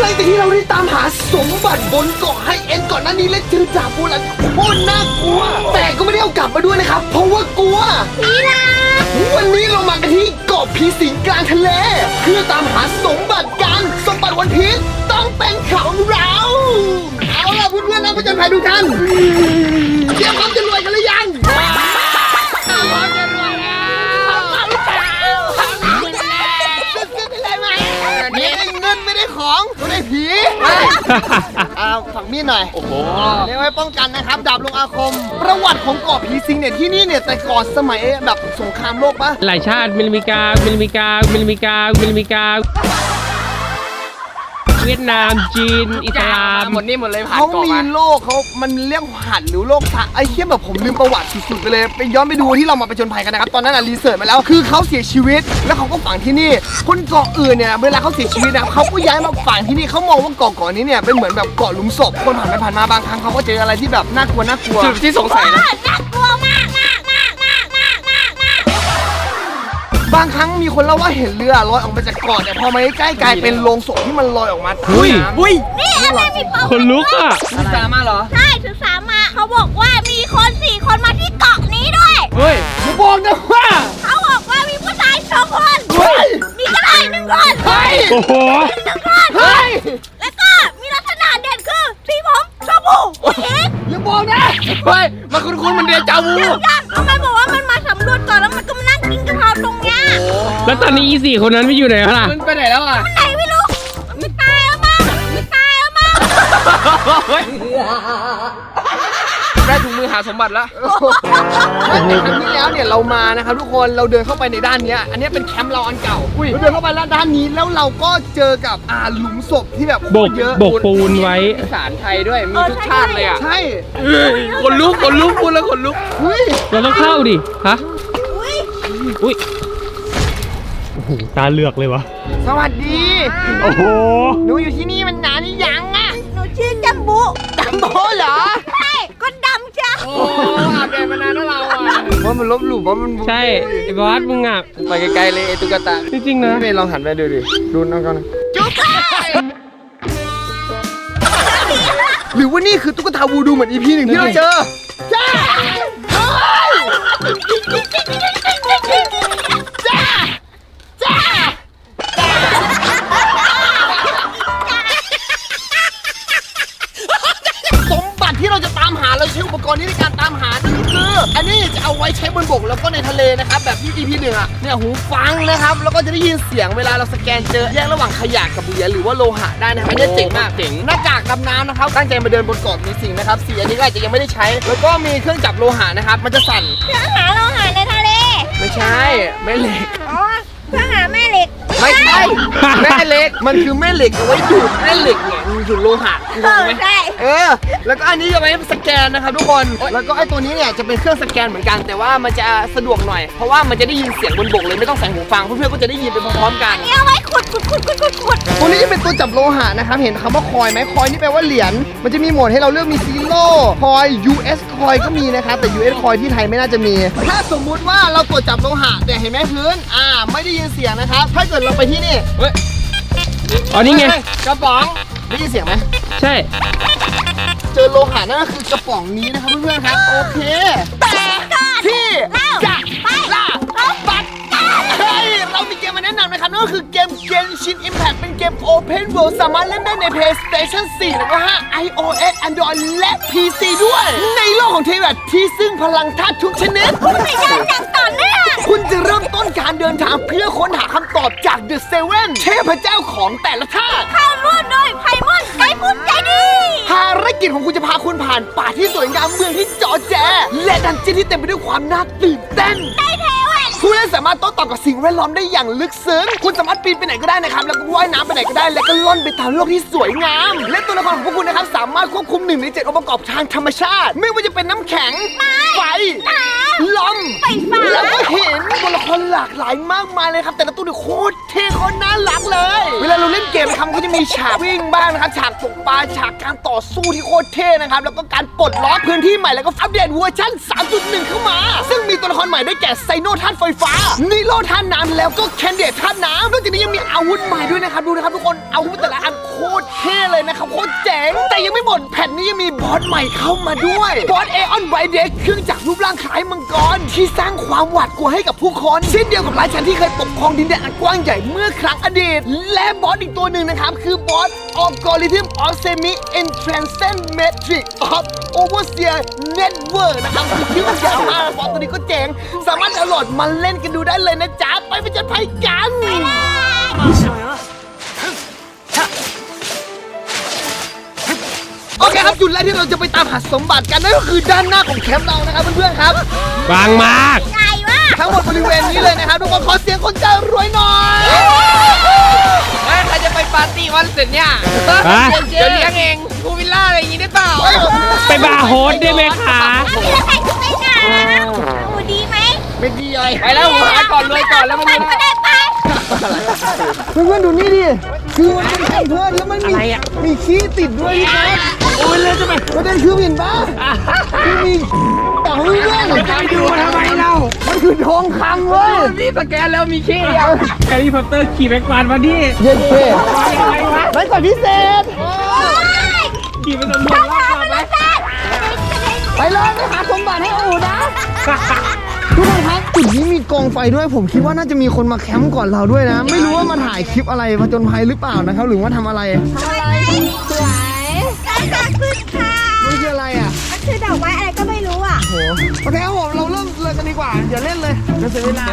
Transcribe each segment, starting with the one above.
หลังจากที่เราได้ตามหาสมบัติบนเกาะไฮเอ็นก่อนหน้านี้และเจอจ่าบูรันโคตรน่ากลัว แต่ก็ไม่ได้เอากลับมาด้วยนะครับ เพราะว่ากลัวพี่ลาวันนี้เรามากันที่เกาะผีสิงกลางทะเล เพื่อตามหาสมบัติกันสมบัติวันพีชต้องเป็นของเรา เอาล่ะเพื่อนๆนะประจันภัยทุกท่านเตรียมพร้อมจะรวยกันหรือยัง ของไม่ได้ผีเอาฝักมีดหน่อย โอ้โหเรียกไว้ป้องกันนะครับ ดาบลงอาคม ประวัติของเกาะผีสิงเนี่ยที่นี่เนี่ยแต่ก่อนสมัยแบบสงครามโลกปะหลายชาติมิลลิมิกามิลลิมิกามิลลิมิกามิลลิมิกา เวียดนาม จีน อิสลามหมดนี่หมดเลยผ่านเขาเกาะมีมาโลกเขามันเรียกหันหรือโลกสะไอ้เชี่ยแบบผมลืมประวัติสุดๆไปเลย ไปย้อนไปดูที่เรามาไปจนภัยกันนะครับ ตอนนั้นอะรีเสิร์ชมาแล้ว คือเขาเสียชีวิต แล้วเขาก็ฝังที่นี่ คนเกาะอื่นเนี่ย เวลาเขาเสียชีวิตนะเขาก็ย้ายมาฝังที่นี่เขามองว่าเกาะเกาะนี้เนี่ยเป็นเหมือนแบบเกาะหลุมศพ คนผ่านไปผ่านมาบางครั้งเขาก็เจออะไรที่แบบน่ากลัวน่ากลัว จุดที่สงสัยนะ น่ากลัวมากมา บางครั้งมีคนเล่าว่าเห็นเรือลอยออกมาจากเกาะแต่พอมาใกล้ๆกลายเป็นโลงศพที่มันลอยออกมาอุ้ยอุ้ยนี่อะไรมีปมคนลุกอะศึกษามาเหรอใช่ศึกษามาเขาบอกว่ามีคนสี่คนมาที่เกาะนี้ด้วยเฮ้ยอย่าบอกนะว่าเขาบอกว่ามีผู้ชายสองคนเฮ้ยมีกระต่ายหนึ่งคนเฮ้ยโอ้โหหนึ่งคนเฮ้ยแล้วก็มีลักษณะเด่นคือสีผมชมพูผู้หญิงอย่าบอกนะเฮ้ยมาคุ้นๆมันเดียจาวูยังทำไมบอกว่ามันมาสำรวจก่อนแล้วมันก็มานั่งกิน แล้วตอนนี้อีสี่คนนั้นไม่อยู่ไหนแล้วล่ะ มันไปไหนแล้วอะ ไหนไม่รู้มันตายแล้วมั้งมันตายแล้วมั้งเฮ้ยได้ถุงมือหาสมบัติแล้วในครั้งที่แล้วเนี่ยเรามานะครับทุกคนเราเดินเข้าไปในด้านเนี้ยอันเนี้ยเป็นแคมป์เราอันเก่าเราเดินเข้าไปแล้วด้านนี้แล้วเราก็เจอกับอ่าหลุมศพที่แบบโคบตกรเยอะบกปูนไว้ มีสารไทยด้วยมีทุกชาติเลยอะใช่เฮ้ยคนลุกคนลุกพูดแล้วคนลุก เฮ้ยเราต้องเข้าดิ ฮะ อุ้ยอุ้ยโอ้โห ตาเลือกเลยวะ สวัสดี โอ้โห หนูอยู่ที่นี่มันนานหรือยังอะหนูชื่อจัมบุจำโบเหรอใช่ก็ดำจ้ะโอ้อาบแดดมานานแล้วเราอะเพราะมันลบหลู่เพราะมันใช่ไอ้บอสมึงอะไปไกลๆเลยไอ้ตุ๊กตาจริงๆนะพี่เมย์ลองหันไปดูดิ ดูน้องกันนะจุ๊บหรือว่านี่คือตุ๊กตาวูดูเหมือนอีพีหนึ่งที่เราเจอ ราใช้อุปกรณ์นี้ในการตามหานั่นก็คือ อันนี้จะเอาไว้ใช้บนบกแล้วก็ในทะเลนะครับแบบที่ EP หนึ่งอะเนี่ยหูฟังนะครับแล้วก็จะได้ยินเสียงเวลาเราสแกนเจอแยกระหว่างขยะกับเหรียญหรือว่าโลหะได้นะครับอันนี้เจ๋งมากเจ๋งหน้ากากดำน้ำนะครับตั้งใจมาเดินบนเกาะมีสิ่งนะครับสีอันนี้ก็อาจจะยังไม่ได้ใช้ แล้วก็มีเครื่องจับโลหะนะครับมันจะสั่นเพื่อหาเราหาในทะเล ไม่ใช่แม่เหล็ก อ๋อเพื่อหาแม่เหล็ก ไม่ใช่แม่เหล็กมันคือแม่เหล็กเอาไว้ดูดแม่เหล็กเนี่ยมันดูดโลหะเออใช่เออ แล้วก็อันนี้จะไว้สแกนนะครับทุกคน แล้วก็ไอ้ตัวนี้เนี่ยจะเป็นเครื่องสแกนเหมือนกัน แต่ว่ามันจะสะดวกหน่อย เพราะว่ามันจะได้ยินเสียงบนบกเลยไม่ต้องใส่หูฟังเพื่อนๆก็จะได้ยินไปพร้อมๆกันนี่เอาไว้ขุดขุดขุดขุดขุดขุดตัวนี้จะเป็นตัวจับโลหะนะครับ เห็นคำว่าคอยไหมคอยนี่แปลว่าเหรียญ มันจะมีโหมดให้เราเลือกมีซีโร่คอย US คอยก็มีนะครับ แต่ US คอยที่ไทยไม่น่าจะมี ถ้าสมมุติว่าเราตรวจจับโลหะแต่เห็นไหมพื้น อ่า ไม่ได้ยินเสียงนะครับ ถ้าเกิดเราไปที่นี่เฮ้ยอ๋อนี่ไง เฮ้ยกระป๋องได้ยินเสียงไหมใช่ เจอโลหะนั่นก็คือกระป๋องนี้นะครับเพื่อนๆครับ โอเค แต่ก็ที่เล่าจะ ก็คือเกม Genshin Impact เป็นเกม Open World สามารถเล่นได้ใน PlayStation 4 แล้วก็ 5 iOS Android และ PC ด้วย ในโลกของเทวดที่ซึ่งพลังธาตุทุกชนิดไม่ได้ดังต่อเนื่องคุณจะเริ่มต้นการเดินทางเพื่อค้นหาคำตอบจาก The Seven เทพเจ้าของแต่ละธาตุเข้าร่วมโดยไพมอนไก่พุ่มใจดี ภารกิจของคุณจะพาคุณผ่านป่าที่สวยงามเมืองที่จอแจ และดันเจี้ยนที่เต็มไปด้วยความน่าตื่นเต้น ได้เทวัน ผู้เล่นสามารถโต้ตอบกับสิ่งแวดล้อมได้อย่างลึกซึ้ง คุณสามารถปีนไปไหนก็ได้นะครับ แล้วก็ว่ายน้ำไปไหนก็ได้ แล้วก็ล่อนไปตามโลกที่สวยงาม และตัวละครของพวกคุณนะครับสามารถควบคุมหนึ่งในเจ็ดองค์ประกอบทางธรรมชาติ ไม่ว่าจะเป็นน้ำแข็ง ไฟ ลม ไฟฟ้า แล้วก็เห็นตัวละครหลากหลายมากมายเลยครับ แต่ละตัวเนี่ยโคตรเท่โคตรน่ารักเลย เวลาเราเล่นเกมนะครับมันก็จะมีฉากวิ่งบ้างนะครับฉากตกปลาฉากการต่อสู้ที่โคตรเท่นะครับแล้วก็การปลดล็อกพื้นที่ใหม่แล้วก็อัปเดตเวอร์ชัน3.1 เข้ามา ซึ่งมีตัวละครใหม่ได้แก่ไซโนธาตุไฟฟ้านิโรธาตุน้ำแล้วก็แคนเดตธาตุน้ำนอกจากนี้ยังมีอาวุธใหม่ด้วยนะครับดูนะครับทุกคนอาวุธแต่ละอันโคตรเท่เลยนะครับโคตรเจ๋งแต่ยังไม่หมดแผ่นนี้ยังมีบอสใหม่เข้ามาด้วยบอสเอออนไวเด็กเครื่องจักรรูปร่างคล้ายมังกรที่สร้างความหวาดกลัวให้กับผู้คนเช่นเดียวกับราชันที่เคยปกครองดินแดนอันกว้างใหญ่เมื่อครั้งอดีต และบอสอีกตัวหนึ่งนะครับคือบอส ออกริทึมออฟเซมิเอนทรานเซนเมทริกออฟโอเวอร์เซียเน็ตเวิร์กนะครับคือชื่อมันยาวมากบอสตัวนี้ก็เจ๋ง สามารถดาวน์โหลดมาเล่นกันดูได้เลยนะจ๊ะ ไปเป็นจันภัยกัน โอเคครับ จุดแรกที่เราจะไปตามหาสมบัติกันนั่นก็คือด้านหน้าของแคมป์เรานะครับเพื่อนๆครับ บางมากใหญ่มากทั้งหมดบริเวณนี้เลยนะครับทุกคนขอเสียงคนใจรวยหน่อย ปปาร์ตี้วันเสร็จเนี่ยฮะ เดี๋ยวเลี้ยงเองพูลวิลล่าอะไรอย่างงี้ได้เปล่าเฮ้ยไปบาร์โฮสได้ไหมคะ แล้วมีอะไรขึ้นไหมนะโอ้ดีไหมไม่ดีเลยไปแล้วหัวหาก่อนรวยก่อนแล้วมัน ไปก็ได้ไป เพื่อนๆดูนี่ดิ คือมันเป็นไข่เพื่อนแล้วมันมีมีขี้ติดด้วยพี่ครับโอ้ยเลยจะไปประเด็นคือเห็นปะคือมีแต่เพื่อนจะไปดูทำไมเรามันคือทองคำเว้ยพี่สแกนแล้วมีขี้เดียวแฮร์รี่พอตเตอร์ขี่แบ็กวานมาดิเย็นเท่อะไรวะไม่ก่อนพิเศษ ขี่ไปตำรวจรอบก่อนไหมไปเลยไปหาสมบัติให้อูนะ ทุกคนครับจุดนี้มีก องไฟด้วยผมคิดว่าน่าจะมีคนมาแคมป์ก่อนเราด้วยนะ ไม่รู้ว่ามาถ่ายคลิปอะไรผจญภัยหรือเปล่านะครับ หรือว่าทำอะไรอะไรสวยได้ค่ะขึ้นค่ะมันคืออะไรอะมันคือดอกไม้อะไรก็ไม่รู้อะโหโอเคครับผมเราเริ่มเลยกันดีกว่าอย่าเล่นเลยจะเสียเวลา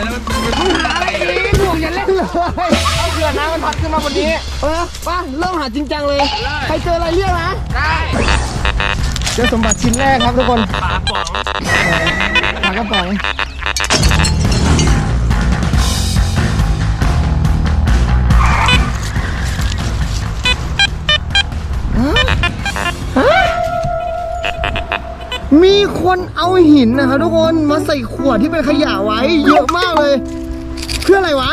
ต้องหาอะไรอีกห่วงอย่าเล่นเลยเอาเขื่อนน้ำมันพัดขึ้นมาบนนี้เออไป้าเริ่มหาจริงจังเลยใครเจออะไรเรียกนะได้เจอสมบัติชิ้นแรกครับทุกคนปากป๋องปากกระป๋อง มีคนเอาหินนะครับทุกคนมาใส่ขวดที่เป็นขยะไว้ เยอะมากเลย เพื่ออะไรวะ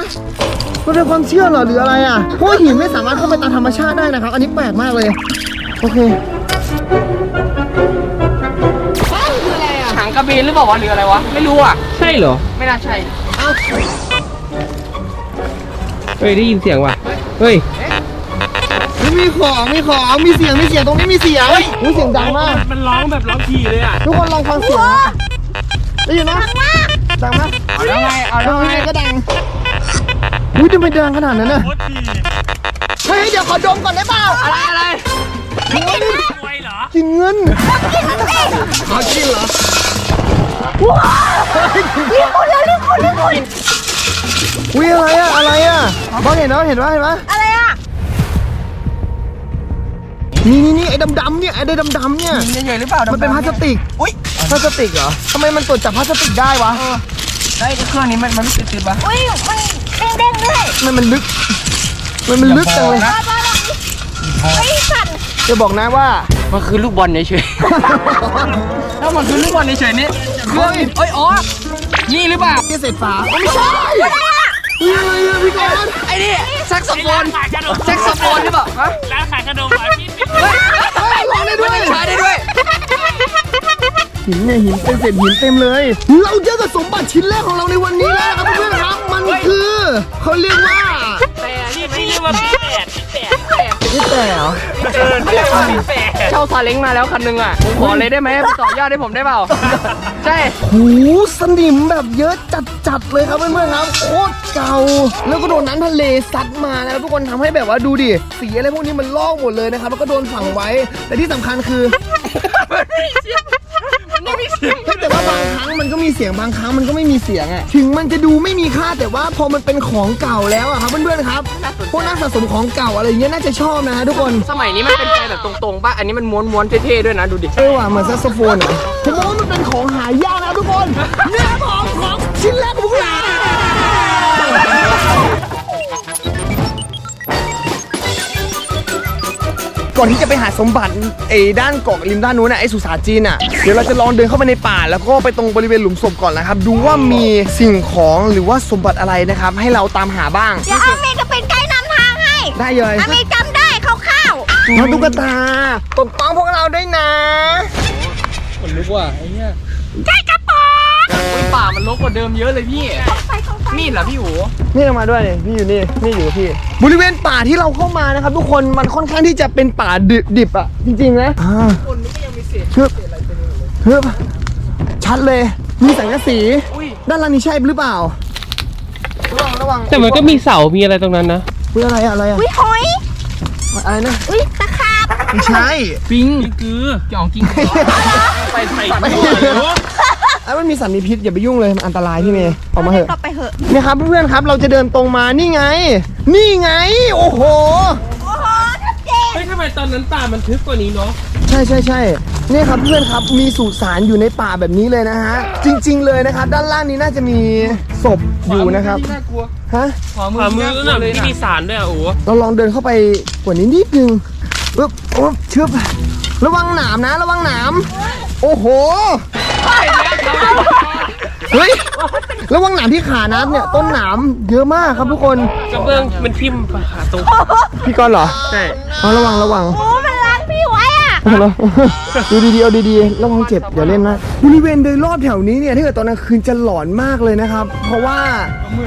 มันเป็นความเชื่อเหรอหรืออะไรอะเพราะว่าหินไม่สามารถเข้าไปตามธรรมชาติได้นะครับ อันนี้แปลกมากเลย โอเคถังกระเบนหรือเปล่าวะหรืออะไรวะ ไม่รู้อะ ใช่เหรอไม่น่าใช่ เฮ้ยได้ยินเสียงว่ะเฮ้ย มีของมีของมีเสียงมีเสียงตรงนี้มีเสียงมีเสียงดังมาก มันร้องแบบร้องขี่เลยอะทุกคนลองฟังเสียงนะได้ยินไหมดังไหมเอาแล้วไงเอาแล้วดังไงไงก็ดังอุ้ยทำไมดังขนาดนั้นน่ะโคตรดีเฮ้ยเดี๋ยวขอดมก่อนได้เปล่าอะไรอะไรโอ้ยรวยเหรอกินเงินขอกินเหรออุ้ยอะไรอะอะไรอะบอลเห็นแล้วเห็นว่าเห็นว่าอะไรอะ นี่นี่นี่ไอ้ดำๆเนี่ยไอ้ไอ้ดำๆเนี่ยเฉยๆหรือเปล่ามันเป็นพลาสติกอุ้ยพลาสติกเหรอทำไมมันตรวจจับพลาสติกได้วะไอ้เครื่องนี้มันมันไม่ติดๆวะอุ้ยมันเด้งๆด้วยมันมันลึก มันมันลึกจังเลยบ้าบ้าลองดิเฮ้ยสั่นจะบอกนะว่า มันคือลูกบอลเฉยๆถ้ามันคือลูกบอลเฉยๆนี่เครื่องเอ้ยอ๋อนี่หรือเปล่าที่เศษฝาไม่ใช่นี่อะไรอะพี่กอนไอ้นี่แซกโซโฟนขายขนมแซกโซโฟนหรือเปล่าฮะ หินเนี่ยหินเป็นเศษหินเต็มเลย เราเจอกับสมบัติชิ้นแรกของเราในวันนี้แล้วนะครับเพื่อนๆครับมันคือเขาเรียกว่าแต่นี่ไม่เรียกว่าพี่แปดพี่แปดนี่แต่เหรอเออเรียกว่าพี่แปดเช่าซาเล้งมาแล้วคันหนึงอะผมขอเลยได้ไหมไปต่อยอดให้ผมได้เปล่าใช่หูสนิมแบบเยอะจัดๆเลยครับเพื่อนๆครับโคตรเก่าแล้วก็โดนน้ำทะเลซัดมานะครับทุกคนทำให้แบบว่าดูดิสีอะไรพวกนี้มันลอกหมดเลยนะครับแล้วก็โดนฝังไว้แต่ที่สำคัญคือ มันไม่มีเสียงเฮ้ยแต่ว่าบางครั้งมันก็มีเสียงบางครั้งมันก็ไม่มีเสียงอะถึงมันจะดูไม่มีค่าแต่ว่าพอมันเป็นของเก่าแล้วอะครับเพื่อนๆครับพวกนักสะสมของเก่าอะไรอย่างเงี้ยน่าจะชอบนะฮะทุกคนสมัยนี้มันเป็นไฟแบบตรงๆป่ะอันนี้มันม้วนๆเท่ๆด้วยนะดูดิเออว่ะเหมือนแซกโซโฟนเหรอผมว่ามันเป็นของหา อนที่จะไปหาสมบัติไอ้ด้านเกาะริมด้านนู้นน่ะไอ้สุสานจีนอะเดี๋ยวเราจะลองเดินเข้าไปในป่า แล้วก็ไปตรงบริเวณหลุมศพก่อนนะครับ ดูว่ามีสิ่งของหรือว่าสมบัติอะไรนะครับ ให้เราตามหาบ้าง เดี๋ยวอาเมย์จะเป็นไกด์นำทางให้ได้เลยอาเมย์จำได้คร่าวน้องตุ๊กตาปกป้องพวกเราด้วยนะคนลุกว่ะไอ้เนี้ยๆใช่กระป๋องป่ามันรกกว่าเดิมเยอะเลยพี่ไปตรง มีดเหรอพี่หูนี่เรามาด้วยนี่พี่อยู่นี่นี่อยู่กับพี่ บริเวณป่าที่เราเข้ามานะครับ ทุกคนมันค่อนข้างที่จะเป็นป่าดิบดิบอะจริงๆนะอ่าคนนี้ก็ยังมีเศษเฮึบฮึบชัดเลย มีสังกะสีอุ้ยด้านล่างนี้ใช่หรือเปล่าระวังระวังแต่มันก็มีเสา มีอะไรตรงนั้นนะเพื่ออะไรอะอะไรอะอุ้ยหอย อะไรนะอุ้ยตะขาบไม่ใช่ ปิงคือจ่องกิ้งไปใส่ไม่ตัวเลย ไอ้มันมีสัตว์มีพิษอย่าไปยุ่งเลยมันอันตรายพี่เมย์ออกมาเถอะ กลับไปเหอะเนี่ยครับเพื่อนๆครับเราจะเดินตรงมานี่ไง นี่ไง โอ้โห โอ้โหชัดเจนเฮ้ยทำไมตอนนั้นป่ามันทึบกว่านี้เนาะใช่ใช่ใช่เนี่ยครับเพื่อนครับมีสุสานอยู่ในป่าแบบนี้เลยนะฮะ จริง ๆ เลยนะครับ ด้านล่างนี้น่าจะมีศพอยู่นะครับน่ากลัวฮะขวามืขวามือน่ากลัน่ะวเลยที่นะมีสารด้วยอะโอ้โหเราลองเดินเข้าไปกว่านี้นิดนึงปึ๊บปึ๊บชึบระวังหนามนะ ระวังหนาม โอ้โห เฮ้ย ระวังหนามที่ขานัดเนี่ย ต้นหนามเยอะมากครับทุกคน กระเบื้องมันทิ่มปะขาตรงพี่กรณ์เหรอใช่เอาระวังระวัง โอ้มันล้างพี่ไว้อะเอาละดูดีๆเอาดีๆระวังเจ็บอย่าเล่นนะบริเวณโดยรอบแถวนี้เนี่ยถ้าเกิดตอนกลางคืนจะหลอนมากเลยนะครับ เพราะว่า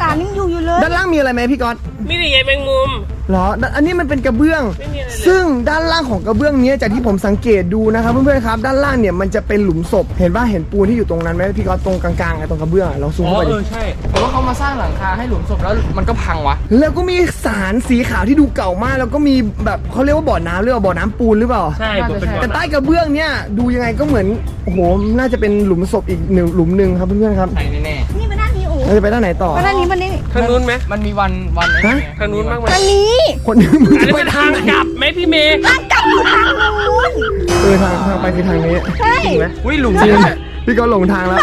สารยังอยู่อยู่เลย ด้านล่างมีอะไรไหมพี่ก๊อตมีแต่ใยแมงมุม เหรอด้านอันนี้มันเป็นกระเบื้องไม่มีอะไรเลยซึ่งด้านล่างของกระเบื้องเนี้ยจากที่ผมสังเกตดูนะครับเพื่อนๆครับด้านล่างเนี่ยมันจะเป็นหลุมศพ เห็นว่าเห็นปูนที่อยู่ตรงนั้นไหมพี่ก๊อตตรงกลางๆไอ้ตรงกระเบื้องอะลองซูมอ๋อเข้าไปเอดิอใช่แต่ว่าเขามาสร้างหลังคาให้หลุมศพแล้วมันก็พังวะแล้วก็มีสารสีขาวที่ดูเก่ามาก แล้วก็มีแบบเขาเรียกว่าบ่อน้ำหรือเปล่าบ่อน้ำปูนหรือเปล่า ใช่น่าจะเป็นใช่บ่อแต่ใต้กระเบื้องเนี่ยดูยังไงก็เหมือนโอ้โหน่าจะเป็นหลุมศพอีกหนึ่งหลุมหนึ่งครับเพื่อนๆครับ ใช่แน่นี่มาด้านนี้โอ้ เราจะไปด้านไหนต่อมาด้านนี้มันนี่ทางนู้นไหมๆมันมีวันวันอะไรฮะไงทางนู้นบ้างไหมทางนี้คนนึงมึงอันจะนี้ไปเป็นทาทางงไหนกลับไหมพี่เมย์ ทางกลับอยู่ทางนู้น เออทางทางไปคือทางนี้ใช่ จริงไหมอุ้ยหลุมจริงเนี่ย พี่ก็หลงทางแล้ว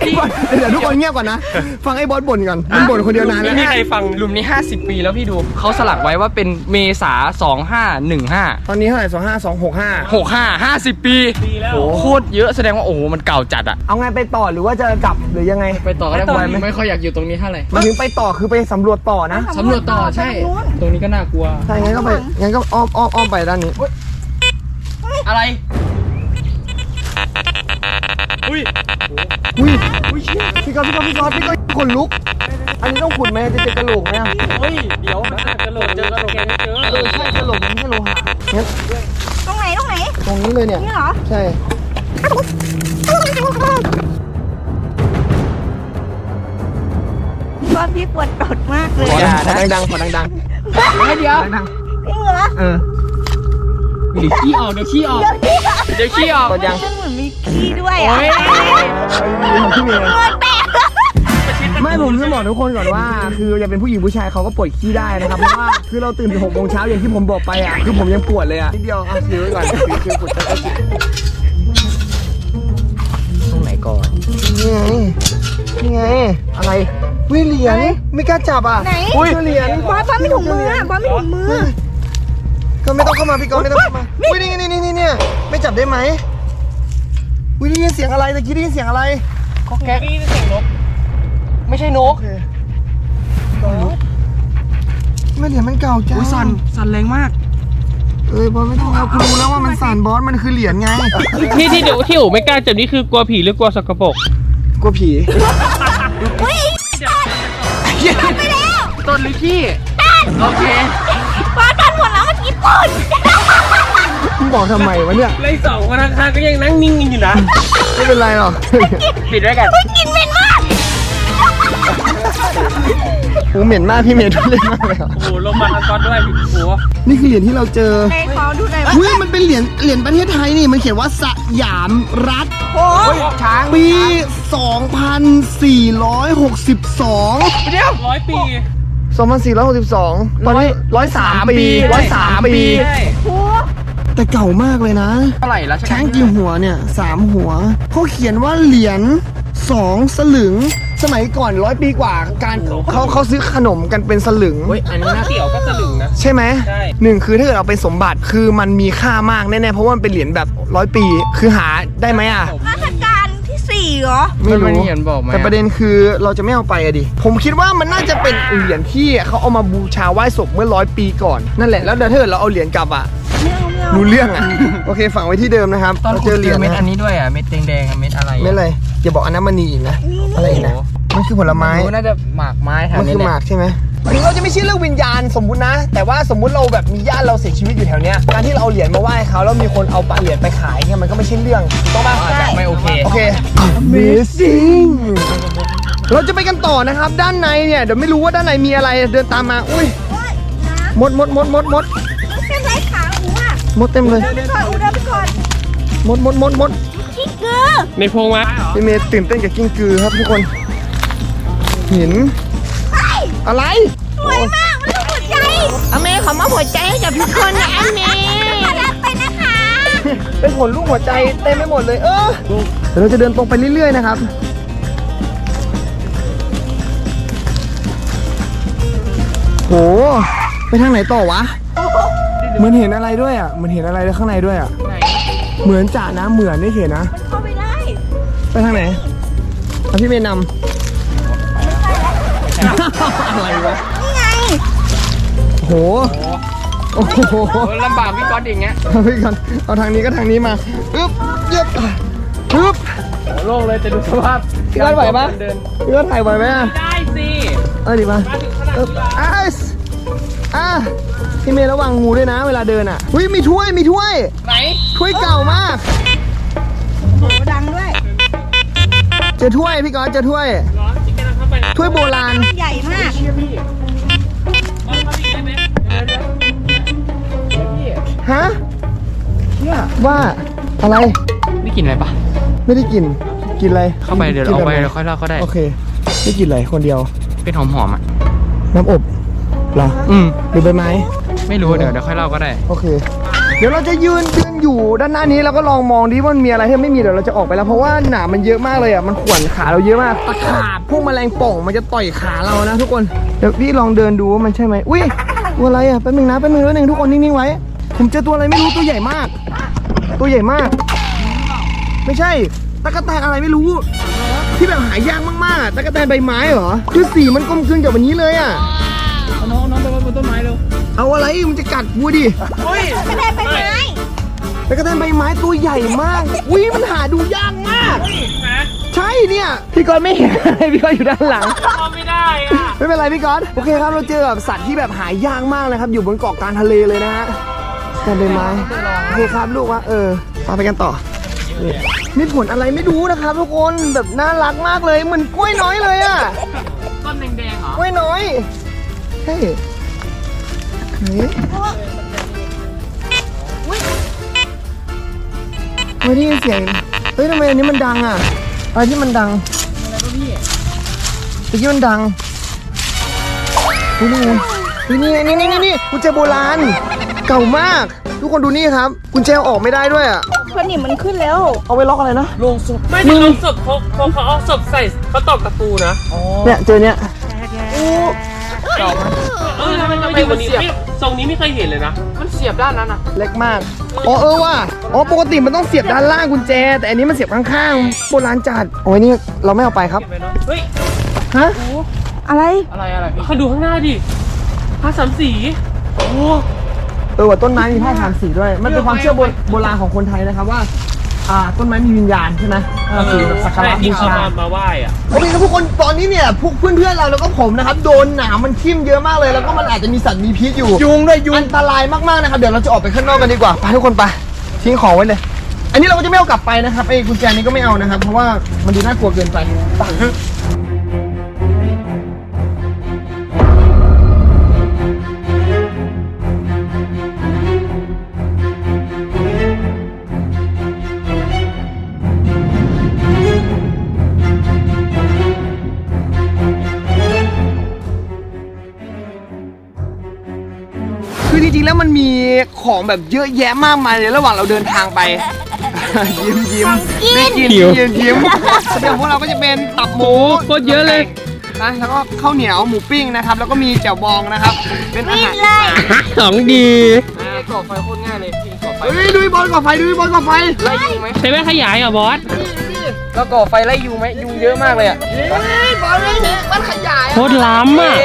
ไอ้บอสเดี๋ยวทุกคนเงียบก่อนนะ ฟังไอ้บอสบ่นก่อนมันบ่นคนเดียวนานแล้ว ไม่มีใครฟังหลุมนี้ 50 ปีแล้วพี่ดู เขาสลักไว้ว่าเป็นเมษา 2515 ตอนนี้เท่าไหร่สองห้าสองหกห้า65 50 ปีปีแล้วโคตรเยอะแสดงว่าโอ้โหมันเก่าจัดอะเอาไงไปต่อหรือว่าจะกลับหรือยังไง ไปต่อก็ได้ไปต่อผมไม่ค่อยอยากอยู่ตรงนี้เท่าไหร่หมายถึงไปต่อคือไปสำรวจต่อนะสำรวจต่อใช่ ตรงนี้ก็น่ากลัวใช่งั้นก็ไปงั้นก็อ้อมอ้อมอ้อมไปด้านนี้อะไร อุ้ยอุ้ยพี่ก๊อฟพี่ก๊อฟพี่ก๊อฟพี่ก๊อฟขนลุก อันนี้ต้องขุดไหมจะเจอกระโหลกไหมอะเฮ้ย เดี๋ยวมันอาจจะโหลดเจอกระโหลกแกไม่เจอเออใช่กระโหลกมันไม่ใช่โลหะงั้นตรงไหนตรงไหนตรงนี้เลยเนี่ย นี่เหรอใช่ตอนพี่ปวดตดมากเลยขออย่านะดังๆขอดังไม่เดียวๆดังจริงเหรอๆเออ เดี๋ยวขี้ออกเดี๋ยวขี้ออกเดี๋ยวขี้ออก กดยัง เหมือนมีขี้ด้วยอะโอ้ยไม่ผมจะบอกทุกคนก่อนว่า คือย่าเป็นผู้หญิงผู้ชายเขาก็ปวดขี้ได้นะครับเพราะว่าคือเราตื่นถึงหกโมงเช้าอย่างที่ผมบอกไปอะคือผมยังปวดเลยอะนิดเดียวอะซื้อไว้ก่อนซื้อซื้อปวดก็กิตรงไหนก่อนนี่ไงนี่ไงอะไรวิเหรียญไม่กล้าจับอะไหน อุ้ยเหรียญบอสบอสไม่ถุงมืออะบอสไม่ถุงมือ ก็ไม่ต้องเข้ามาพี่กอนไม่ต้องเข้ามาอุ้ยนี่นี่นี่นี่เนี่ย ไม่จับได้ไหมอุ้ยได้ยินเสียงอะไรตะกี้ได้ยินเสียงอะไรก็แก๊กนี่เสียงนก ไม่ใช่นโอกเคไม่เหรียญมันเก่าจ้าอุ้ยสั่นสั่นแรงมาก เอ้ยบอสไม่ต้องเอากูรู้แล้วว่ามันสั่นบอสมันคือเหรียญไงที่ที่เดี๋ยวที่โอ๋ไม่กล้าจับนี่คือกลัวผีหรือกลัวสกปรกกลัวผีเฮ้ยไปแล้วต้นหรือขี้โอเคบอสทันหมดแล้วเมื่อกี้ปนมึง บอกทำไมวะเนี่ย ไล่สองคนข้างๆก็ยังนั่งนิ่งกันอยู่นะไม่เป็นไรหรอกปิดไว้กันกินเหม็นมาก โอ้เหม็นมากพี่เมย์ทุเรศมากเลยอะโอ้โหลงมาทางก้อนด้วยโอ้โหนี่คือเหรียญที่เราเจอในขอดูหน่อยว่าเฮ้ยมันเป็นเหรียญเหรียญประเทศไทยนี่มันเขียนว่าสยามรัฐ โอ้ช้างปี 2462 เดี๋ยวร้อยปี2462 ตอนนี้ 103 ปี 103 ปี ใช่โห แต่เก่ามากเลยนะเท่าไหร่แล้วช้างกี่หัวเนี่ยสามหัวเขาเขียนว่าเหรียญสองสลึง สมัยก่อนร้อยปีกว่า การเขาเขาซื้อขนมกันเป็นสลึง เฮ้ยอันนี้น่าเกี่ยวก็สลึงนะ ใช่ไหมใช่ หนึ่งคือถ้าเกิดเอาไปสมบัติคือมันมีค่ามากแน่ๆเพราะว่ามันเป็นเหรียญแบบร้อยปีคือหาได้ไหมอะ ราชการที่สี่เหรอ ไม่มันรู้เขียนบอกไหมแต่ประเด็นคือเราจะไม่เอาไปอะดิ ผมคิดว่ามันน่าจะเป็นเหรียญที่เขาเอามาบูชาไหว้ศพเมื่อร้อยปีก่อน นั่นแหละแล้วเดี๋ยวถ้าเกิดเราเอาเหรียญกลับอะไม่เอาไม่เอา รู้เรื่องอะ โอเคฝังไว้ที่เดิมนะครับตอนเราขุเจดอเหเจรียอญเม็ดนะอันนี้ด้วยอะ เม็ดแดงๆอะเม็ดอะไรอะไม่เลยอย่าบอกอันนั้นมณีอีกนะ อะไรอีกนะโอ้โหมันคือผลไม้ รู้น่าจะหมากไม้แถวมันนี้คือแหหละมากใช่ไหมถึงเราจะไม่เชื่อเรื่องวิญญาณสมมุตินะ แต่ว่าสมมุติเราแบบมีญาติเราเสียชีวิตอยู่แถวเนี้ยการที่เราเอาเหรียญมาไหว้เขาแล้วมีคนเอาปะเหรียญไปขายเนี่ยมันก็ไม่ใช่เรื่องถูกต้องป่ะ อาจจะไม่โอเค โอเค Amazing เราจะไปกันต่อนะครับ ด้านในเนี่ย เดี๋ยวไม่รู้ว่าด้านในมีอะไร เดินตามมา อุ้ยโอ๊ยน้มดมดมดมดมด มดเต็มเลยเดินไปก่อนอูเดินไปก่อนมดมดมดมดกิ้งกือในโพรงม้เหรอพี่เมย์ตื่นเต้นกับกิ้งกือครับทุกคน เห็น อะไรสวยมากมันรูปหัวใจอเมย์ขอมาหัวใจให้กับทุกคนนะอเมย์รับไปนะคะเป็นผลลูกหัวใจเต็มไปหมดเลย เออเดี๋ยวเราจะเดินตรงไปเรื่อยๆนะครับโหไปทางไหนต่อวะ เหมือนเห็นอะไรด้วยอะเหมือนเห็นอะไรข้างในด้วยอะเหมือนจ่านะเหมือนได้เห็นนะเข้าไปได้ไปทางไหนเอาพี่เมย์นำ อะไรวะนี่ไงโหโอ้โหโอ้ลำบากพี่ก๊อตอย่างเงี้ยเอาพี่ก่อนเอาทางนี้ก็ทางนี้มาปึ๊บยึบปึ๊บโล่งเลยแต่ดูสภาพพี่ก๊อตไหวปะเดินพี่ก็ถ่ายไหวไหมอะได้สิเออดีมามาถึงขนาดปึ๊บนี้แล้วอะ อะพี่เมย์ระวังงูด้วยนะ เวลาเดินอะอุ้ยมีถ้วยมีถ้วย ไหนถ้วยเก่ามากโหดังด้วยเจอถ้วยพี่ก๊อตเจอถ้วย ร้อนจิกกำลังเข้าไปนะถ้วยโบราณ ใหญ่มากเอาเข้าไปอีกได้ไหมเดี๋ยวเดี๋ยวฮะเนี่ยว่าอะไรนี่กินอะไรปะไม่ได้กิน กินอะไรเข้าไปเดี๋ยวกินเอาไปแบบหนเดี๋ยวค่อยเล่าก็ได้ โอเค ไม่กินอะไรคนเดียว เป็นหอมๆอะน้ำอบ เหรออืม หรือใบไม้ ไม่รู้เดี๋ยวเดี๋ยวค่อยเล่าก็ได้ โอเค เดี๋ยวเราจะยืนยืนอยู่ด้านหน้านี้แล้วก็ลองมองดิว่ามันมีอะไรที่ไม่มีเดี๋ยวเราจะออกไปแล้วเพราะว่าหนามมันเยอะมากเลยอะมันข่วนขาเราเยอะมากตะขาบพวกแมลงป่องมันจะต่อยขาเรานะทุกคนเดี๋ยวพี่ลองเดินดูว่ามันใช่ไหมอุ้ยตัวอะไรอะแป๊บนึงนะแป๊บนึงแป๊บนึงทุกคนนิ่งๆไว้ ผมเจอตัวอะไรไม่รู้ตัวใหญ่มาก ตัวใหญ่มาก ไม่ใช่ตะกแตนอะไรไม่รู้ ที่แบบหายากมากๆอะตะกแตนใบไม้เหรอคือสีมันกลมกลืนกับวันนี้เลยอะน้อง น้องไปบนต้นไม้เร็วเอาอะไรมันจะกัดกูดิกระเด็นไปไหมตะกแตนใบไม้ตัวใหญ่มาก อุ้ยมันหาดูยากมาก ใช่เนี่ย พี่กอนไม่เห็นอะไรพี่กอนอยู่ด้านหลัง เข้าไม่ได้อะไม่เป็นไรพี่กอนโอเคครับเราเจอแบบสัตว์ที่แบบหายากมากนะครับ อยู่บนเกาะกลางทะเลเลยนะฮะแต่ใบไม้โอเคครับลูกว่าเออพาไปกันต่อนี่มีผลอะไรไม่รู้นะครับ ทุกคนแบบน่ารักมากเลยเหมือนกล้วยน้อยเลยอะต้นแดงๆเหรอกล้วยน้อยเฮ้ ไหนเฮ้ยได้ยินเสียง เฮ้ยทำไมอันนี้มันดังอะอะไรที่มันดังตะกี้มันดังนี่ไงเฮ้ยนี่นี่นี่นี่นี่กุญแจโบราณ เก่ามาก ทุกคนดูนี่ครับ กุญแจอาออกไม่ได้ด้วยอะเพราะนี่มันขึ้นแล้ว เอาไว้ล็อกอะไรนะ ลงสุดไม่ได้เอาศพเขาเขาเขาเอาศพใส่เขาตอกตะปูนะเนี่ยเจอเนี่ย เก่ามันเออทำไมทำไมวันนี้ไม่ทรงนี้ไม่เคยเห็นเลยนะ มันเสียบด้านนั้นอะ เล็กมากอ๋อเออว่ะอ๋อปกติมันต้องเสียบด้านล่างกุญแจ แต่อันนี้มันเสียบข้างๆโบราณจัดโอ้ยนี่เราไม่เอาไปครับเก็บไว้เนาะเฮ้ยฮะอะไรอะไรอะไรพี่เขาดูข้างหน้าดิผ้าสามสีโอ้เออว่าต้นไม้มีผ้าสามสีด้วย มันเป็นความเชื่อโบโบราณของคนไทยนะครับว่า อ่าต้นไม้มีวิญญาณใช่ไหมก็คือแบบสักการะที่บูเขาชามามาไหว้อะโอเคครับทุกคนตอนนี้เนี่ยพวกเพื่อนๆเราแล้วก็ผมนะครับโดนหนามมันทิ่มเยอะมากเลย แล้วก็มันอาจจะมีสัตว์มีพิษอยู่ยุงด้วยยุงอันตรายมากๆนะครับเดี๋ยวเราจะออกไปข้างนอกกันดีกว่าไปทุกคนไปทิ้งของไว้เลย อันนี้เราก็จะไม่เอากลับไปนะครับไอ้กุญแจนี้ก็ไม่เอานะครับ เพราะว่ามันดูน่ากลัวเกินไป ริงๆแล้วมันมีของแบบเยอะแยะมากมายเลยระหว่างเราเดินทางไป ยิ้มยิ้มได้กินหิว ยิ้มยิ้มเดี๋ยวพวกเราก็จะเป็นตับหมูโคตรเยอะเลย นะแล้วก็ข้าวเหนียวหมูปิ้งนะครับ แล้วก็มีแจ่วบองนะครับ เป็นอาหารวิ่งเลยของดีพี่ก่อไฟโคตรง่ายเลยพี่ก่อไฟเฮ้ยดูบอลก่อไฟดูบอลก่อไฟไล่ยุงไหมใช้แว่นขยายเหรอะบอสแล้วก่อไฟไล่ยุงไหมยุงเยอะมากเลยอะเฮ้ยบอลเลยเนี่ยมันขยายโคตรล้ำอะ เ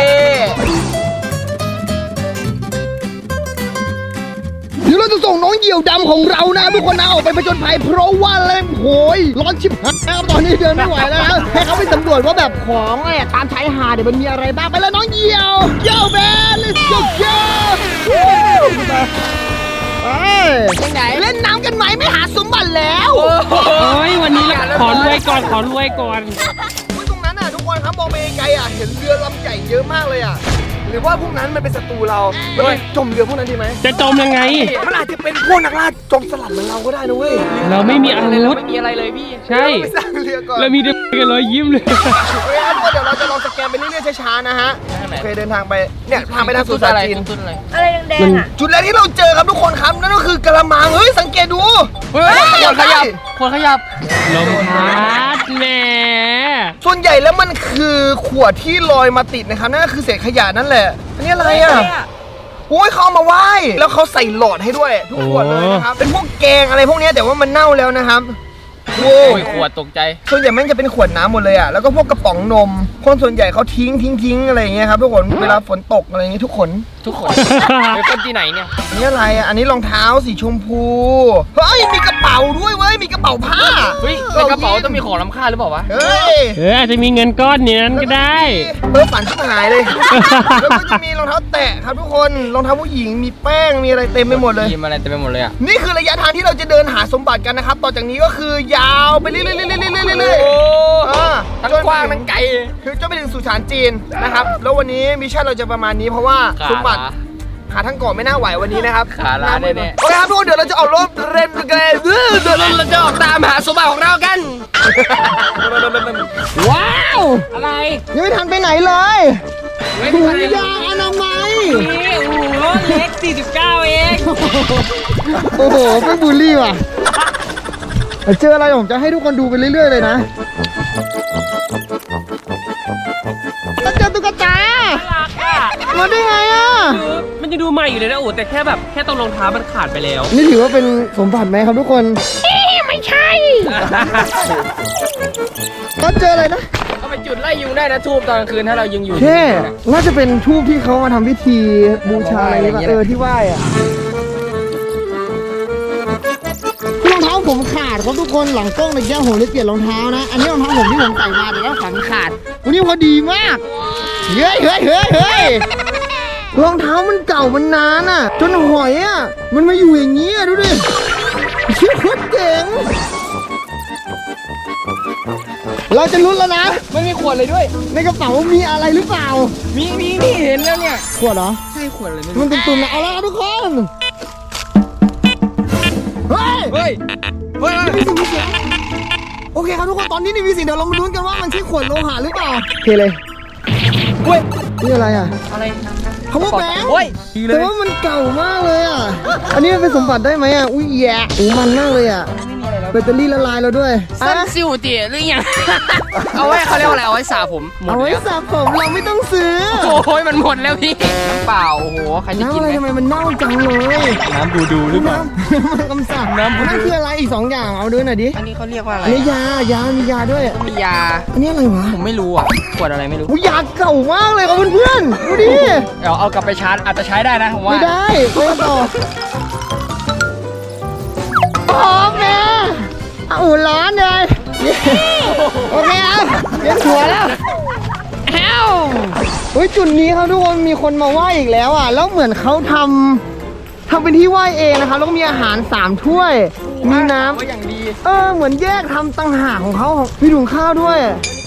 เดี๋ยวเราจะส่งน้องเหยี่ยวดำของเรานะทุกคนนะออกไปผจญภัยเพราะว่าแรงโหยร้อนชิบหายครับตอนนี้เดินไม่ไหวแล้วนะให้เขาไปสำรวจว่าแบบของอะไรอะตามชายหาดเนี่ยมันมีอะไรบ้างไปแล้วน้องเหยี่ยวเยี่ยวแมน let's go go ไปเล่นน้ำกันไหมไม่หาสมบัติแล้วโอ้ยวันนี้ขอรวยก่อนขอรวยก่อนอุ๊ยตรงนั้นอะทุกคนครับมองไปไกลๆอะเห็นเรือลำใหญ่เยอะมากเลยอะ หรือว่าพวกนั้นมันเป็นศัตรูเราเราไปจมเรือพวกนั้นดีไหมจะจมยังไง มันอาจจะเป็นพวกนักล่าจมสลัดเหมือนเราก็ได้นะเว้ยเราไม่มีอาอะไรวุเราธไม่มีอะไรเลยพี่ ใช่ไปสร้างเรือก่อนเรามีแต่กันรอยยิ้มเลยโอเคครับทุกคนเดี๋ยวเราจะลองสแกนไปเรื่อยๆช้าๆนะฮะโอเคเดินทางไปเนี่ยทางไปทางสุสานจีนตุ้นอะไรอะไรแดงๆอะจุดแรกที่เราเจอครับทุกคนครับนั่นก็คือกระมังเฮ้ยสังเกตดูเฮ้ยคนขยับคนขยับลมพัดแหม ส่วนใหญ่แล้วมันคือขวดที่ลอยมาติดนะครับนั่นก็คือเศษขยะนั่นแหละ อันนี้อะไรอะโอ้ยเขาเอามาไหว้แล้วเขาใส่หลอดให้ด้วย ทุกขวดเลยนะครับเป็นพวกแกงอะไรพวกเนี้ยแต่ว่ามันเน่าแล้วนะครับโว้โอ้ยขวดตกใจส่วนใหญ่แม่งจะเป็นขวดน้ำหมดเลยอะแล้วก็พวกกระป๋องนม คนส่วนใหญ่เขาทิ้งทิ้งทิ้งอะไรอย่างเงี้ยครับทุกคนเวลาฝนตกอะไรอย่างงี้ทุกคน ทุกคน เป็นคนที่ไหนเนี่ยอันนี่อะไรอะอันนี้รองเท้าสีชมพู เฮ้ย มีกระเป๋าด้วยเว้ย มีกระเป๋าผ้าเฮ้ยในกระเป๋าต้องมีของล้ำค่าหรือเปล่าวะ เฮ้ยเอออาจจะมีเงินก้อนนี้นั้นก็ได้ เออฝันชิบหายเลย แล้วก็จะมีรองเท้าแตะครับทุกคน รองเท้าผู้หญิง มีแป้ง มีอะไรเต็มไปหมดเลย ทีมอะไรเต็มไปหมดเลยอะ นี่คือระยะทางที่เราจะเดินหาสมบัติกันนะครับ ต่อจากนี้ก็คือยาวไปเรื่อยๆเรื่อยๆเรื่อยๆเรื่อยๆอ่า ทั้งจนกว้างทั้งไกล คือจนไปถึงสุสานจีนนะครับ แล้ววันนี้มิชชั่นเราจะประมาณนี้เพราะว่าสมบัติขาทั้งเกาะไม่น่าไหววันนี้นะครับขาลาแน่ๆโอเคครับทุกคนเดี๋ยวเราจะออกรถเรนเกรนเดี๋ยวเราเราจะออกตามหาสมบัติของเรากัน ว้าว อะไร ยังไม่ทันไปไหนเลยไม่ถุมีงอะไรยางอนามัยนี่โอ้โหรถเล็ก 49 เอง โอ้โหเป็นบูลลี่ว่ะ เจออะไรผมจะให้ทุกคนดูไปเรื่อยๆเลยนะ เจอตุ๊กตารักอะมาได้ไงอะ คือมันจะดูใหม่อยู่เลยนะโอ้แต่แค่แบบแค่ตรงรองเท้ามันขาดไปแล้ว นี่ถือว่าเป็นสมบัติไหมครับทุกคนไม่ใช่ก็เจออะไรนะเอาไปจุดไล่ยุงได้นะทูบตอนกลางคืนถ้าเรายิงอยู่แค่น่าจะเป็นทูบที่เขามาทำพิธีบูชาอะไรนี่ป่ะเออที่ไหว้อะ ครับทุกคนหลังกล้องในแก้วผมเลยเปลี่ยนรองเท้านะ อันนี้รองเท้าผมที่ผมใส่มาแต่ว่าฝันขาด วันนี้พอดีมาก เฮ้ยเฮ้ยเฮ้ยเฮ้ยรองเท้ามันเก่ามันนานอะ จนหอยอะ มันมาอยู่อย่างนี้อะดูดิเชี่ยโคตรเจ๋งเราจะลุ้นแล้วนะ ไม่มีขวดเลยด้วย ในกระเป๋ามีอะไรหรือเปล่า มีมีนี่เห็นแล้วเนี่ย ขวดเหรอ ใช่ขวดเลยไม่รู้มันตุ่มๆนะเอาละครับทุกคน เฮ้ย เฮ้ย เฮ้ยมีสิ่งมีเสียงโอเคครับทุกคนตอนนี้นี่มีสิ่งเดี๋ยวเรามาลุ้นกันว่ามันใช่ขวดโลหะหรือเปล่าโอเคเลยเฮ้ยนี่อะไรอะอะไรเขาว่าแบงค์โอ้ยดีเลแต่ยว่ามันเก่ามากเลยอะ อันนี้มันเป็นสมบัติได้ไหมอะ อุ้ยแย่โอ้มันมากเลยอะ แบตเตอรี่ละลายแล้วด้วยสั้นอะซิวเตี๋ยหรือยัง เอาไว้เขาเรียกว่าอะไรเอาไว้สระผมหมดเอาไว้แล้วสระผมเราไม่ต้องซื้อโอ้ยมันหมดแล้วพี่น้ำเปล่าโอ้โหใครจะน้ำกินอะไรไหมทำไมมันเน่าจังเลยน้ำบูดูหรือเปล่า น้ำมันคำสั่งน้ำ นั่นคืออะไรอีกสองอย่างเอาดูหน่อยดิอันนี้เขาเรียกว่าอะไรอันนี้ยายามียาด้วยมียา อันนี้อะไรวะผมไม่รู้อะขวดอะไรไม่รู้ อุยยาเก่ามากเลยครับเพื่อนๆดูดิเดี๋ยวเอากลับไปชาร์จอาจจะใช้ได้นะผมว่าไม่ได้ไปกันต่อ โอ้แม่เอาอุ่นร้อนเลยโอเคเอาเปลี่ยนหัวแล้วแอ้วเฮ้ยจุดนี้ครับทุกคนมีคนมาไหว้อีกแล้วอะ แล้วเหมือนเขาทำ ทำเป็นที่ไหว้เองนะครับแล้วก็มีอาหารสามถ้วย มีน้ำไว้อย่างดีเออเหมือนแยกทำต่างหากของเขามีถุงข้าวด้วย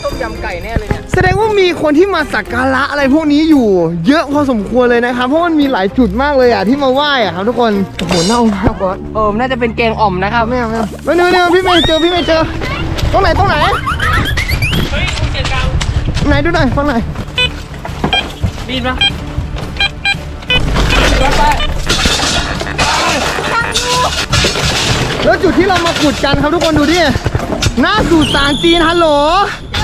ต้มยำไก่แน่เลยเนี่ยแสดงว่ามีคนที่มาสักการะอะไรพวกนี้อยู่ เยอะพอสมควรเลยนะครับ เพราะมันมีหลายจุดมากเลยอะที่มาไหว้อะครับทุกคนโอ้โหเน่ามากบอสเออน่าจะเป็นแกงอ่อมนะครับไม่เอาไม่เอาไม่เอาไม่เอาพี่ไม่เจอพี่ไม่เจอตรงไหนตรงไหนเฮ้ยเสียงดังไหนดูหน่อยฟังหน่อยได้ยินปะ แล้วจุดที่เรามาขุดกันครับทุกคนดูดิหน้าสุสานจีนฮัลโหล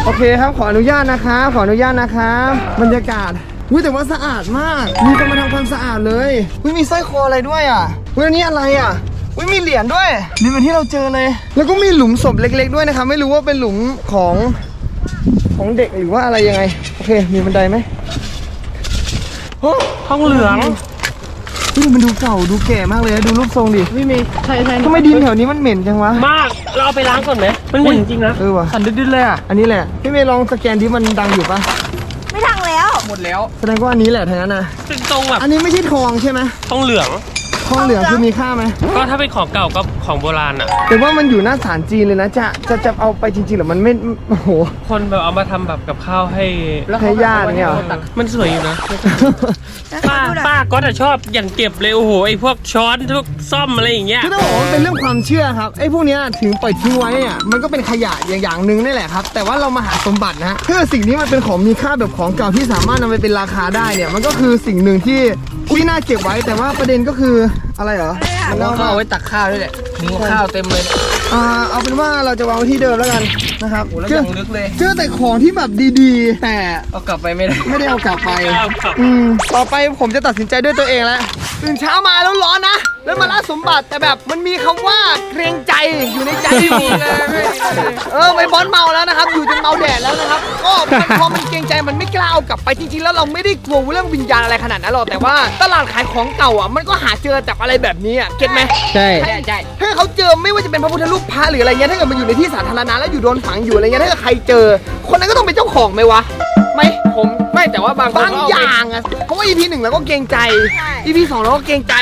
โอเคครับขออนุญาตนะครับขออนุญาตนะครับบรรยากาศอุ้ยแต่ว่าสะอาดมาก มีคนมาทำความสะอาดเลยอุ้ยมีสร้อยคออะไรด้วยอะอุ้ยอันนี้อะไรอะอุ้ยมีเหรียญด้วยนี่เป็นที่เราเจอเลย แล้วก็มีหลุมศพเล็ก ๆ ด้วยนะครับไม่รู้ว่าเป็นหลุมของของเด็กหรือว่าอะไรยังไง โอเค มีบันไดไหมโอ้ห้องเหลือง เฮ้ยมันดูเก่าดูแก่มากเลยนะดูรูปทรงดิพี่มีใช่ใช่ทำไมดินแถวนี้มันเหม็นจังวะมาก เราเอาไปล้างก่อนไหมมันเหม็นจริงๆนะเออว่ะสันดึดๆเลยอะอันนี้แหละพี่เมย์ลองสแกนที่มันดังอยู่ปะไม่ทังแล้ว หมดแล้ว แสดงว่าอันนี้แหละทั้งนั้นนะเป็นตรงแบบอันนี้ไม่ใช่ทองใช่ไหมทองเหลือง ทองเหลืองคือมีค่าไหมก็ถ้าเป็นของเก่าก็ของโบราณอะ แต่ว่ามันอยู่หน้าศาลจีนเลยนะจะจะจะเอาไปจริงๆหรือมันไม่โอ้โห คนแบบเอามาทำแบบกับข้าวให้ให้ญาติเนี่ยเหรอ มันสวยอยู่นะแล้วป้าดูหน่อยป้าก็จะชอบอย่างเก็บเลยโอ้โหไอพวกช้อนพวกซ่อมอะไรอย่างเงี้ยคือต้องบอกว่ามันเป็นเรื่องความเชื่อครับไอ้พวกเนี้ยถึงปล่อยทิ้งไว้อะมันก็เป็นขยะอย่างอย่างหนึ่งนี่แหละครับ แต่ว่าเรามาหาสมบัตินะฮะถ้าสิ่งที่มันเป็นของมีค่าแบบของเก่าที่สามารถนำไปเป็นราคาได้เนี่ยมันก็คือสิ่งหนึ่งที่ที่น่าเก็บไว้แต่ว่าประเด็นก็คืออะไรเหรอมันก็เอาไว้ตักข้าวด้วยแหละมีข้าวเต็มเลยเนี่ยอ่าเอาเป็นว่าเราจะวางไว้ที่เดิมแล้วกันนะครับโอ้แล้วเจยัองลึกเลย เจอแต่ของที่แบบดีๆ แต่เอากลับไปไม่ได้ ไม่ได้เอากลับไป เอากลับ อืมต่อไปผมจะตัดสินใจด้วยตัวเองแล้วตื่นเช้ามาแล้วร้อนนะ แล้วมาล่าสมบัติแต่แบบมันมีคำว่าเกรงใจอยู่ในใจอยู่เออไปบอลเมาแล้วนะครับ อยู่จนเมาแดดแล้วนะครับก็มันพอมันเกรงใจมันไม่กล้าเอากลับไปจริงๆ แล้วเราไม่ได้กลัวเรื่องวิญญาณอะไรขนาดนั้นหรอกแต่ว่าตลาดขายของเก่าอะมันก็หาเจอจากอะไรแบบนี้อะเก็ตไหมใช่ใช่ใช่ถ้าเขาเจอไม่ว่าจะเป็นพระพุทธรูปพระหรืออะไรเงี้ยถ้าเกิดมันอยู่ในที่สาธารณะแล้วอยู่โดนฝังอยู่อะไรเงี้ยถ้าเกิดใครเจอ คนนั้นก็ต้องเป็นเจ้าของไหมวะไหมผมไม่แต่ว่าบางคนบางเขเไปอย่างอะเพราะว่า EP หนึ่งเราก็เกรงใจใช่ EP สองเราก็เกรงใจ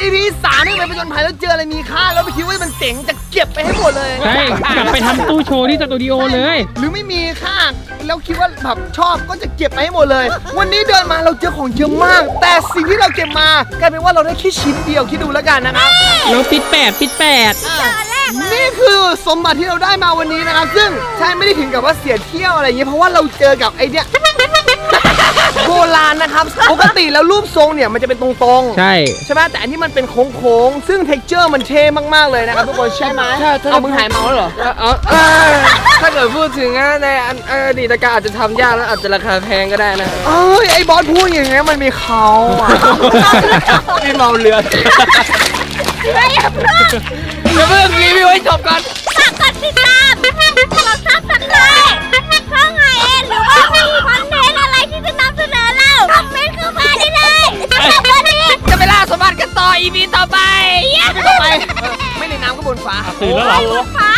EP สามนี่ไปประจนภัยแล้วเจออะไรมีค่า แล้วไปคิดว่ามันเจ๋งจะเก็บไปให้หมดเลย ใช่กลับไปทำตู้โชว์ที่สตูดิโอเลย หรือไม่มีค่า แล้วคิดว่าแบบชอบก็จะเก็บไปให้หมดเลย วันนี้เดินมาเราเจอของเยอะมาก แต่สิ่งที่เราเก็บมากลายเป็นว่าเราได้แค่ชิ้นเดียวคิดดูแล้วกันนะครับ เราปิดแปดปิดแปดเจอแรกเลยนี่คือสมบัติที่เราได้มาวันนี้นะครับ ซึ่งใช่ไม่ได้ถึงกับว่าเสียเที่ยวอะไรอย่างเงี้ยเพราะว่าเราเจอกับไอเนี้ย โบราณนะครับ ปกติแล้วรูปทรงเนี่ยมันจะเป็นตรงๆ ใช่ ใช่ไหมแต่อันนี้มันเป็นโค้งๆ ซึ่งเท็กเจอร์มันเท่มากๆเลยนะครับทุกคนใช่ไหมเอามึงหายเมาแล้วเหรอ เอาเออถ้าเกิดพูดถึงนะในอันอดีตการอาจจะทำยากแล้วอาจจะราคาแพงก็ได้นะ เอ้ยไอ้บอสพูดอย่างเงี้ยมันมีเขาอะพี่เมาเรือเฮ้ยอย่าเพิ่งเดี๋ยวเพิ่งรีวิวให้จบก่อน ฝากกดติดตามกดซับสไครต์ช่องไอเอ็นหรือว่า มนต์เข้ามาได้เลยสำหรับวันนี้จะไปล่าสมบัติกันต่อ EP ต่อไป ไม่ต้องไป ไม่ในน้ำก็บนฟ้า ตื่นแล้วเหรอ ฟ้า